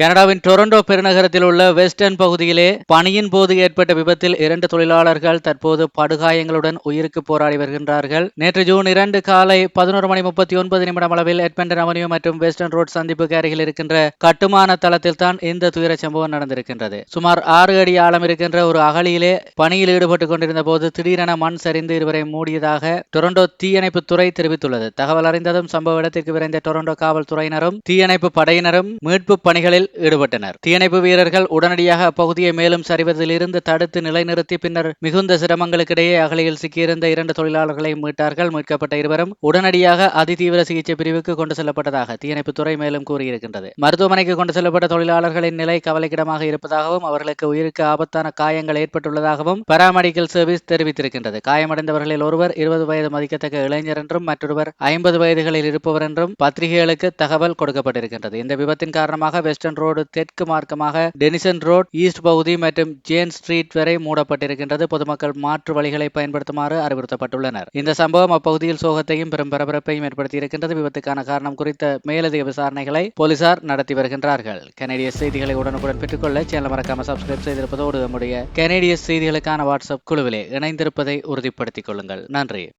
கனடாவின் டொரண்டோ பெருநகரத்தில் உள்ள வெஸ்டர்ன் பகுதியிலே பணியின் போது ஏற்பட்ட விபத்தில் இரண்டு தொழிலாளர்கள் தற்போது படுகாயங்களுடன் உயிருக்கு போராடி வருகின்றார்கள். நேற்று ஜூன் இரண்டு காலை பதினோரு மணி முப்பத்தி ஒன்பது நிமிடம் அளவில் எட்மண்டன் அவனியூ மற்றும் வெஸ்டர்ன் ரோட் சந்திப்புக்கு அருகில் இருக்கின்ற கட்டுமான தளத்தில் தான் இந்த துயர சம்பவம் நடந்திருக்கின்றது. சுமார் ஆறு அடி ஆழம் இருக்கின்ற ஒரு அகழியிலே பணியில் ஈடுபட்டுக் கொண்டிருந்த போது திடீரென மண் சரிந்து இருவரை மூடியதாக டொரண்டோ தீயணைப்பு துறை தெரிவித்துள்ளது. தகவல் அறிந்ததும் சம்பவ இடத்திற்கு விரைந்த டொரண்டோ காவல்துறையினரும் தீயணைப்பு படையினரும் மீட்பு பணிகளில் ஈடுபட்டனர். தீயணைப்பு வீரர்கள் உடனடியாக அப்பகுதியை மேலும் சரிவதிலிருந்து தடுத்து நிலைநிறுத்தி பின்னர் மிகுந்த சிரமங்களுக்கிடையே அகலியில் சிக்கியிருந்த இரண்டு தொழிலாளர்களை மீட்டார்கள். மீட்கப்பட்ட இருவரும் உடனடியாக அதிதீவிர சிகிச்சை பிரிவுக்கு கொண்டு செல்லப்பட்டதாக தீயணைப்புத்துறை மேலும் கூறியிருக்கின்றது. மருத்துவமனைக்கு கொண்டு செல்லப்பட்ட தொழிலாளர்களின் நிலை கவலைக்கிடமாக இருப்பதாகவும் அவர்களுக்கு உயிருக்கு ஆபத்தான காயங்கள் ஏற்பட்டுள்ளதாகவும் பராமெடிக்கல் சர்வீஸ் தெரிவித்திருக்கின்றது. காயமடைந்தவர்களில் ஒருவர் இருபது வயது மதிக்கத்தக்க இளைஞர் என்றும் மற்றொருவர் ஐம்பது வயதுகளில் இருப்பவர் என்றும் பத்திரிகைகளுக்கு தகவல் கொடுக்கப்பட்டிருக்கின்றது. இந்த விபத்தின் காரணமாக வெஸ்டர்ன் ரோடு தெற்கு மார்க்கமாக டெனிசன் ரோட் ஈஸ்ட் பகுதி மற்றும் ஜேன் ஸ்ட்ரீட் வரை மூடப்பட்டிருக்கின்றது. பொதுமக்கள் மாற்று வழிகளை பயன்படுத்துமாறு அறிவுறுத்தப்பட்டுள்ளனர். இந்த சம்பவம் அப்பகுதியில் சோகத்தையும் பெரும் பரபரப்பையும் ஏற்படுத்தியிருக்கின்றது. விபத்துக்கான காரணம் குறித்த மேலதிக விசாரணைகளை போலீசார் நடத்தி வருகின்றார்கள். கனடிய செய்திகளை உடனுக்குடன் பெற்றுக்கொள்ள சேனல் மறக்காம சப்ஸ்கிரைப் செய்திருப்பதோடு நம்முடைய கனடிய செய்திகளுக்கான வாட்ஸ்அப் குழுவிலே இணைந்திருப்பதை உறுதிப்படுத்திக் கொள்ளுங்கள். நன்றி.